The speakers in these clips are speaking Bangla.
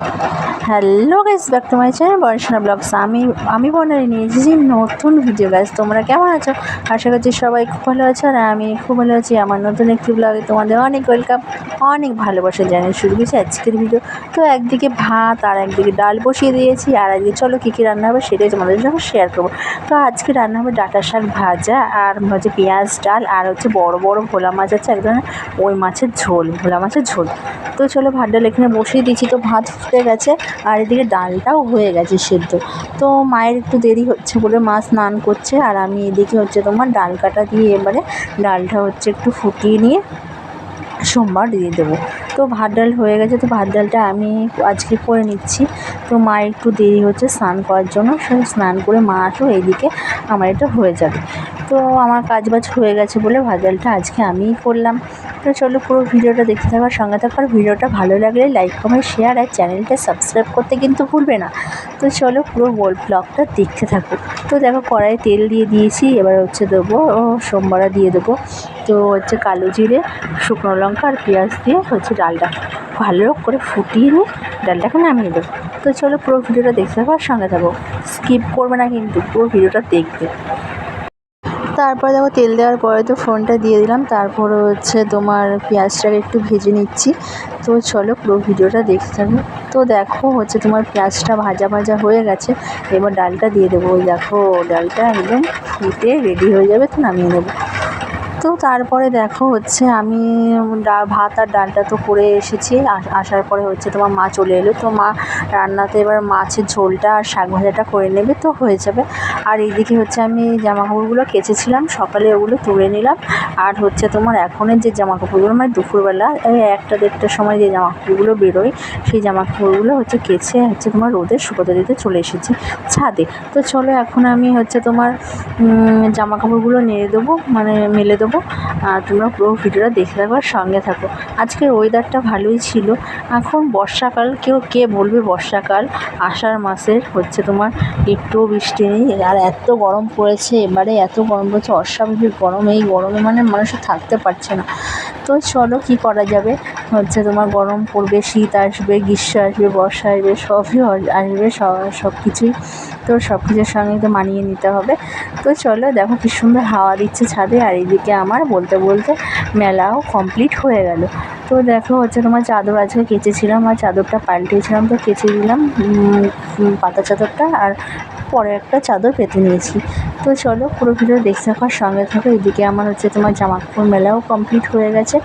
you hello guys back to my channel Barshana blogs আমি আমি বর্ণালী নিয়ে এসেছি নতুন ভিডিও গাইস তোমরা কেমন আছো? আশা করছি সবাই খুব ভালো আছো, আর আমি খুব ভালো আছি। আমার নতুন একটি ব্লগে তোমাদের অনেক ওয়েলকাম অনেক ভালোবাসা জানিয়ে শুরু করছি আজকের ভিডিও তো একদিকে ভাত আর একদিকে ডাল বসিয়ে দিয়েছি, আর একদিকে চলো কী কী রান্না হবে সেটাই তোমাদের সঙ্গে শেয়ার করব। তো আজকে রান্না হবে ডাটা শাক ভাজা, আর হচ্ছে পেঁয়াজ ডাল, আর হচ্ছে বড় বড় ভোলা মাছ আছে এক ধরনের ওই মাছের ঝোল, ভোলা মাছের ঝোল। তো চলো ভাত ডাল এখানে বসিয়ে দিয়েছি, তো ভাত ফুটে গেছে। আর এদিকে ডালটাও হয়ে গেছে সেদ্ধ। তো মায়ের একটু দেরি হচ্ছে বলে মা স্নান করছে আর আমি এদিকে হচ্ছে তোমার ডাল কাটা দিয়ে এবারে ডালটা হচ্ছে একটু ফুটিয়ে নিয়ে সোমবার দিয়ে দেবো। তো ভাত ডাল হয়ে গেছে, তো ভাত ডালটা আমি আজকে করে নিচ্ছি। তো মা একটু দেরি হচ্ছে স্নান করার জন্য, সে স্নান করে মা আসো এইদিকে আমার এটা হয়ে যাবে। তো আমার কাজ বাজ হয়ে গেছে বলে ভাত ডালটা আজকে আমিই করলাম। তো চলো পুরো ভিডিওটা দেখতে থাকার সঙ্গে থাকার ভিডিওটা ভালো লাগলে লাইক কমেন্ট শেয়ার আর চ্যানেলটা সাবস্ক্রাইব করতে কিন্তু ভুলবে না। তো চলো পুরো গোল ব্লগটা দেখতে থাকো। তো দেখো কড়াই তেল দিয়ে দিয়েছি, এবার হচ্ছে দেবো সোমবারা দিয়ে দেবো। তো হচ্ছে কালো জিরে, শুকনো লঙ্কা আর পেঁয়াজ দিয়ে হচ্ছে ডালটা ভালো করে ফুটিয়ে নিয়ে ডালটাকে নামিয়ে দেবো। তো চলো পুরো ভিডিওটা দেখতে থাকো আর সঙ্গে থাকো। স্কিপ করবে না কিন্তু, পুরো ভিডিওটা দেখবে। তারপরে দেখো তেল দেওয়ার পরে তো ফোনটা দিয়ে দিলাম। তারপরে হচ্ছে তোমার পেঁয়াজটাকে একটু ভেজে নিচ্ছি। তো চলো পুরো ভিডিওটা দেখতে থাকো। তো দেখো হচ্ছে তোমার পেঁয়াজটা ভাজা ভাজা হয়ে গেছে। এবার ডালটা দিয়ে দেবো। দেখো, ডালটা একদম ফুটে রেডি হয়ে যাবে, তো নামিয়ে নেব। তো তারপরে দেখো হচ্ছে আমি ভাত আর ডালটা তো করে এসেছি। আস- আসার পরে হচ্ছে তোমার মা চলে এলো। তো মা রান্নাতে এবার মাছের ঝোলটা আর শাক ভাজাটা করে নেবে তো হয়ে যাবে। আর এইদিকে হচ্ছে আমি জামা কাপড়গুলো কেচেছিলাম। সকালে ওগুলো তুলে নিলাম। আর হচ্ছে তোমার এখনের যে জামা কাপড়গুলো মানে দুপুরবেলা একটা দেড়টার সময় যে জামা কাপড়গুলো বেরোয় সেই জামা কাপড়গুলো হচ্ছে কেচে হচ্ছে তোমার রোদে শুকোতে দিতে চলে এসেছি ছাদে। তো চলো এখন আমি হচ্ছে তোমার উম, জামা কাপড়গুলো নেড়ে দেবো মানে মেলে দেবো। আর তোমরা পুরো ভিডিওটা দেখে থাকো আর সঙ্গে থাকো। আজকের ওয়েদারটা ভালোই ছিল। এখন বর্ষাকাল, কেউ কে বলবে বর্ষাকাল? আষাঢ় মাসের হচ্ছে তোমার একটুও বৃষ্টি নেই। আর এত গরম পড়েছে, এবারে এত গরম পড়েছে, অস্বাভাবিক গরম। এই গরমে মানে মানুষ থাকতে পারছে না। তো চলো কি করা যাবে? হচ্ছে তোমার গরম পড়বে, শীত আসবে, গ্রীষ্ম আসবে, বর্ষা আসবে, সবই আসবে সব সব কিছুই তো সব কিছুর সঙ্গে তো মানিয়ে নিতে হবে। তো চলো দেখো কি সুন্দর হাওয়া দিচ্ছে ছাদে আর এইদিকে আমার বলতে বলতে মেলাও কমপ্লিট হয়ে গেল। তো দেখো হচ্ছে তোমার চাদর আজকে কেচেছিলাম আর চাদরটা পাল্টেছিলাম তো কেচে দিলাম পাতা চাদরটা আর পরে একটা চাদর পেতে নিয়েছি। তো চলো পুরো ভিডিও দেখতে থাকার সঙ্গে থাকো। এদিকে আমার হচ্ছে তোমার জামা কাপড় মেলাও কমপ্লিট হয়ে গেছে।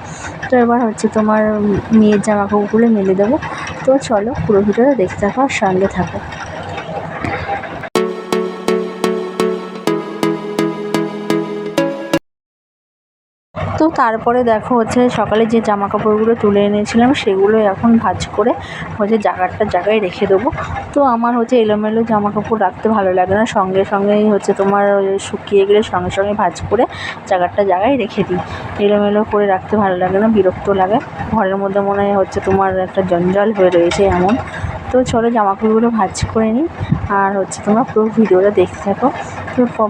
তো এবার হচ্ছে তোমার মেয়ের জামা কাপড়গুলো মেলে দেবো। তো চলো পুরো ভিডিওটা দেখতে থাকো সঙ্গে থাকো। তারপরে দেখো হচ্ছে সকালে যে জামা কাপড়গুলো তুলে এনেছিলাম, সেগুলো এখন ভাজ করে হচ্ছে জায়গাটা জায়গায় রেখে দেবো। তো আমার হচ্ছে এলোমেলো জামা কাপড় রাখতে ভালো লাগে না। সঙ্গে সঙ্গেই হচ্ছে তোমার শুকিয়ে গেলে সঙ্গে সঙ্গে ভাজ করে জায়গাটা জায়গায় রেখে দিই। এলোমেলো করে রাখতে ভালো লাগে না, বিরক্ত লাগে। ঘরের মধ্যে মনে হয় হচ্ছে তোমার একটা জঞ্জাল হয়ে রয়েছে এমন। তো চলো জামা কাপড়গুলো ভাঁজ করে নিই। আর হচ্ছে তোমরা পুরো ভিডিওটা দেখতে থাকো।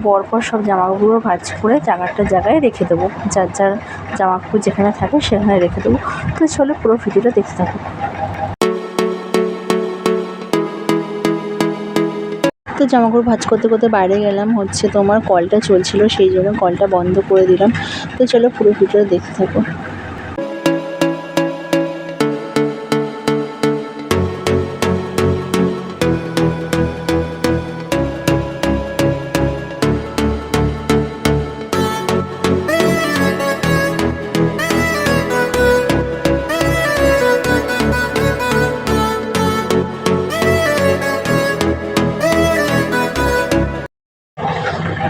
পরপর সব জামা কাপড়গুলো ভাঁজ করে জায়গাটা জায়গায় রেখে দেবো। যার যার জামা কাপড় যেখানে থাকে সেখানে রেখে দেবো। তো চলো পুরো ভিডিওটা দেখতে থাকো। তো জামা কাপড় ভাঁজ করতে করতে বাইরে গেলাম, হচ্ছে তোমার কলটা চলছিল, সেই জন্য কলটা বন্ধ করে দিলাম। তো চলো পুরো ভিডিওটা দেখতে থাকো।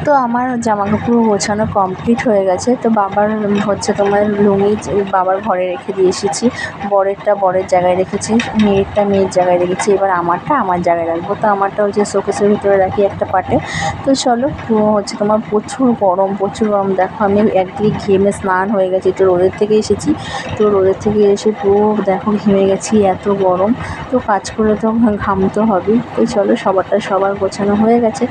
তো আমার জামা কাপড় গোছানো কমপ্লিট হয়ে গেছে। তো বাবার হচ্ছে তোমার লুঙ্গি বাবার ঘরে রেখে দিয়ে এসেছি। বরেরটা বরের জায়গায় রেখেছি, মেয়েরটা মেয়ের জায়গায় রেখেছি, এবার আমারটা আমার জায়গায় রাখব। তো আমারটা হচ্ছে শোকেসের ভিতরে রাখি একটা পাটে। তো চলো হচ্ছে তোমার প্রচুর গরম প্রচুর গরম। দেখো আমি একদিকে ঘেমে স্নান হয়ে গেছি, তো রোদের থেকে এসেছি। তো রোদের থেকে এসে পুরো দেখো ঘেমে গেছি, এত গরম। তো কাজ করলে তো ঘামতে হবেই। তো চলো, সবারটা সবার গোছানো হয়ে গেছে।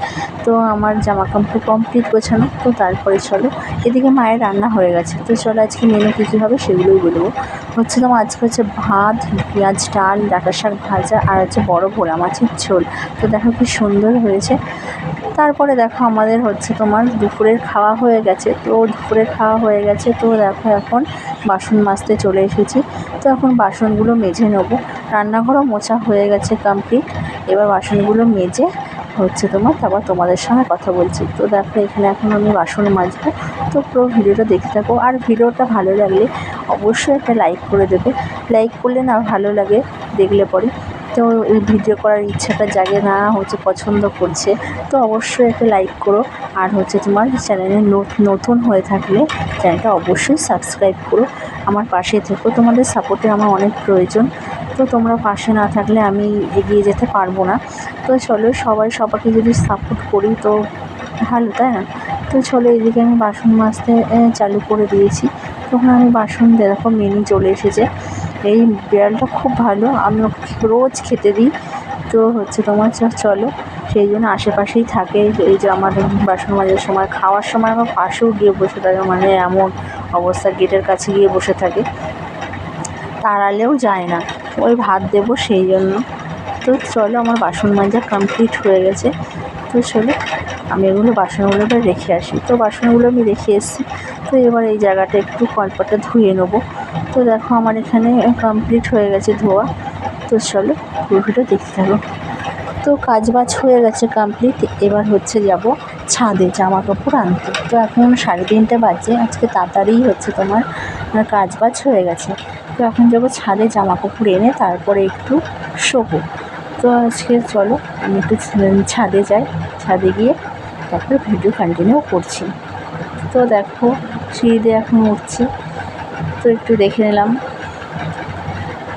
তো আমার জামা কাপড় কমপ্লিট গোছানো, তো তারপরে চলো। এদিকে মায়ের রান্না হয়ে গেছে, তো চলো আজকে মেনু কী কী হবে সেগুলোই বলব। হচ্ছে তোমার আজকে হচ্ছে ভাত, পেঁয়াজ, ডাল, ডাটা শাক ভাজা, আর হচ্ছে বড় ভোলা মাছের ঝোল। তো দেখো কি সুন্দর হয়েছে। তারপরে দেখো আমাদের হচ্ছে তোমার দুপুরের খাওয়া হয়ে গেছে, তো দুপুরের খাওয়া হয়ে গেছে, তো দেখো এখন বাসন মাজতে চলে এসেছি। তো এখন বাসনগুলো মেজে নেব। রান্নাঘরও মোছা হয়ে গেছে কমপ্লিট এবার বাসনগুলো মেজে হচ্ছে তোমার, তারপর তোমাদের সঙ্গে কথা বলছি। তো দেখো, এখানে এখন আমি বাসন মাজবো। তো পুরো ভিডিওটা দেখতে থাকো। আর ভিডিওটা ভালো লাগলে অবশ্যই একটা লাইক করে দেবে। লাইক করলে না ভালো লাগে দেখলে পরে। তো এই ভিডিও করার ইচ্ছাটা জাগে না, হচ্ছে পছন্দ করছে। তো অবশ্যই একটা লাইক করো। আর হচ্ছে তোমার চ্যানেলে নতুন হয়ে থাকলে চ্যানেলটা অবশ্যই সাবস্ক্রাইব করো। আমার পাশে থেকো। তোমাদের সাপোর্টে আমার অনেক প্রয়োজন। তো তোমরা পাশে না থাকলে আমি এগিয়ে যেতে পারব না। তো চলো সবাই সবাইকে যদি সাপোর্ট করি তো ভালো, তাই না? তো চলো এদিকে আমি বাসন মাজতে চালু করে দিয়েছি। তখন আমি বাসন দেখো মেনি চলে এসেছে। এই বিড়ালটা খুব ভালো, আমি রোজ খেতে দিই। তো হচ্ছে তোমার চলো সেই জন্য আশেপাশেই থাকে। এই যে আমার বাসন মাজার সময়, খাওয়ার সময় আমার পাশেও গিয়ে বসে থাকে মানে এমন অবস্থা, গেটের কাছে গিয়ে বসে থাকে। তাড়ালেও যায় না। ওই ভাত দেবো সেই জন্য। তো চলো আমার বাসন মাজা কমপ্লিট হয়ে গেছে। তো চলো আমি এগুলো বাসনগুলো এবার রেখে আসি। তো বাসনগুলো আমি রেখে এসেছি। তো এবার এই জায়গাটা একটু কলপাটা ধুয়ে নেব। তো দেখো আমার এখানে কমপ্লিট হয়ে গেছে ধোয়া। তো চলো পুরোটা দেখতে থাকো। তো কাজ বাজ হয়ে গেছে কমপ্লিট এবার হচ্ছে যাব ছাদে জামা কাপড় আনতে। তো এখন সাড়ে তিনটে বাজে, আজকে তাড়াতাড়ি হচ্ছে তোমার কাজ বাজ হয়ে গেছে। তো এখন যাব ছাদে জামা কাপড় এনে তারপরে একটু শোবো। তো আজকে চলো, আমি একটু ছাদে যাই। ছাদে গিয়ে তারপরে ভিডিও কন্টিনিউ করছি। তো দেখো সিঁড়ি দিয়ে এখন উঠছি। তো একটু দেখে নিলাম।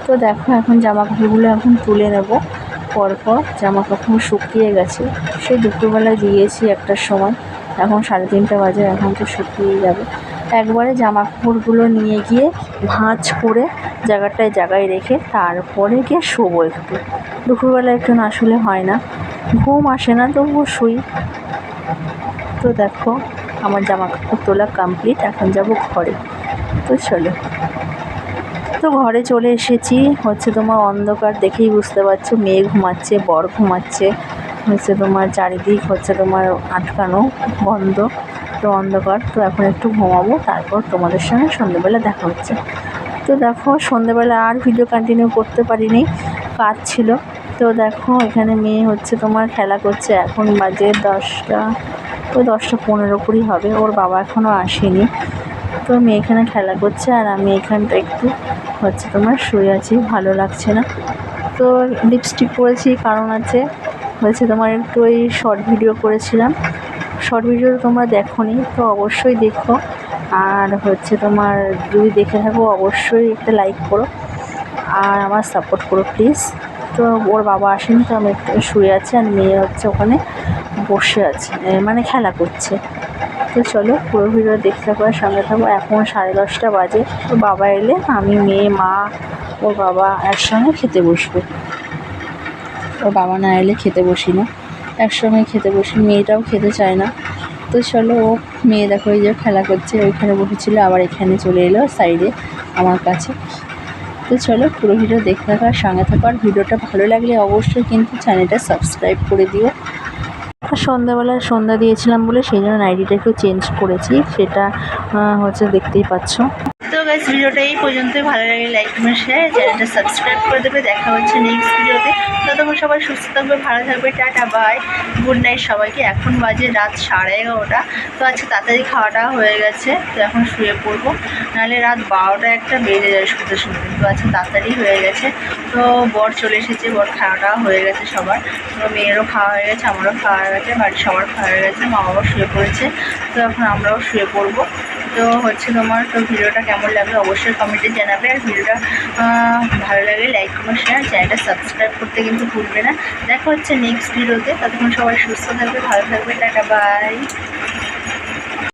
তো দেখো, এখন জামা কাপড়গুলো এখন তুলে নেব। পরপর জামা কাপড় শুকিয়ে গেছে। সে দুপুরবেলা দিয়েছি একটার সময়। এখন সাড়ে তিনটা বাজে, এখন তো শুকিয়ে যাবে। একবারে জামা কাপড়গুলো নিয়ে গিয়ে ভাঁজ করে জায়গাটায় জায়গায় রেখে তারপরে গিয়ে শোবো একটু। দুপুরবেলা একটু না শুলে হয় না। ঘুম আসে না, তবুও শুই। তো দেখো, আমার জামা কাপড় তোলা কমপ্লিট এখন যাব ঘরে। তো চলো। তো ঘরে চলে এসেছি। হচ্ছে তোমার অন্ধকার দেখেই বুঝতে পারছ মেয়ে ঘুমাচ্ছে, বর ঘুমাচ্ছে। হচ্ছে তোমার চারিদিক হচ্ছে তোমার আটকানো, বন্ধ, তো অন্ধকার। তো এখন একটু ঘুমাবো, তারপর তোমাদের সঙ্গে সন্ধ্যেবেলা দেখা হচ্ছে। তো দেখো, সন্ধ্যেবেলা আর ভিডিও কন্টিনিউ করতে পারিনি, কাজ ছিল। তো দেখো, এখানে মেয়ে হচ্ছে তোমার খেলা করছে, এখন বাজে দশটা তো দশটা পনেরো কুড়ি হবে। ওর বাবা এখনও আসেনি। তো মেয়ে এখানে খেলা করছে আর আমি এখানটা একটু হচ্ছে তোমার শুয়ে আছি, ভালো লাগছে না। তো লিপস্টিক পরেছি, কারণ আছে হচ্ছে তোমার একটু ওই শর্ট ভিডিও করেছিলাম। শর্ট ভিডিও তোমরা দেখো তো অবশ্যই দেখো। আর হচ্ছে তোমার যদি দেখে থাকো, অবশ্যই একটা লাইক করো। আর আমার সাপোর্ট করো প্লিজ তো ওর বাবা আসেনি, তো আমি একটু শুয়ে আছি আর মেয়ে হচ্ছে ওখানে বসে আছে মানে খেলা করছে। তো চলো, পুরো ভিডিও দেখতে আর সঙ্গে থাকব এখন সাড়ে দশটা বাজে। তো বাবা এলে আমি, মেয়ে, মা, ওর বাবা একসঙ্গে খেতে বসবে। ওর বাবা না এলে খেতে বসি না। একসঙ্গে খেতে বসি, মেয়েটাও খেতে চায় না। তো চলো, ও, মেয়ে দেখো, এই যে খেলা করছে, ওইখানে বসেছিল, আবার এখানে চলে এলো সাইডে আমার কাছে। তো চলো, পুরো ভিডিও দেখতে থাকার সঙ্গে থাকার ভিডিওটা ভালো লাগলে অবশ্যই কিন্তু চ্যানেলটা সাবস্ক্রাইব করে দিও। সন্ধ্যাবেলায় সন্ধ্যা দিয়েছিলাম বলে সেই জন্য নাইটিটা একটু চেঞ্জ করেছি সেটা হচ্ছে দেখতেই পাচ্ছ। গাইস ভিডিওটা এই পর্যন্তই। ভালো লাগে লাইক কমেন্ট শেয়ার চ্যানেলটা সাবস্ক্রাইব করে দেবে। দেখা হচ্ছে নেক্সট ভিডিওতে ততক্ষণ সবাই সুস্থ থাকবে, ভালো থাকবে, টাটা বাই গুড নাইট সবাইকে। এখন বাজে রাত সাড়ে এগারোটা। তো আজকে তাড়াতাড়ি খাওয়াটা হয়ে গেছে। তো এখন শুয়ে পড়ব। নাহলে রাত বারোটা একটা বেজে যায় শুতে শুতে। তো আজকে তাড়াতাড়ি হয়ে গেছে। তো বর চলে এসেছে। বর খাওয়াটা হয়ে গেছে সবার। তো মেয়েরও খাওয়া হয়ে গেছে, আমারও খাওয়া হয়ে গেছে, বাড়ির সবার খাওয়া হয়ে গেছে। মা বাবা শুয়ে পড়েছে। তো এখন আমরাও শুয়ে পড়ব। তো হচ্ছে তোমার, তো ভিডিওটা কেমন লাগবে অবশ্যই কমেন্টে জানাবে আর ভিডিওটা ভালো লাগে লাইক কমেন্ট শেয়ার চ্যানেলটা সাবস্ক্রাইব করতে কিন্তু ভুলবে না। দেখা হচ্ছে নেক্সট ভিডিওতে ততক্ষণ সবাই সুস্থ থাকবে, ভালো থাকবে, টাটা বাই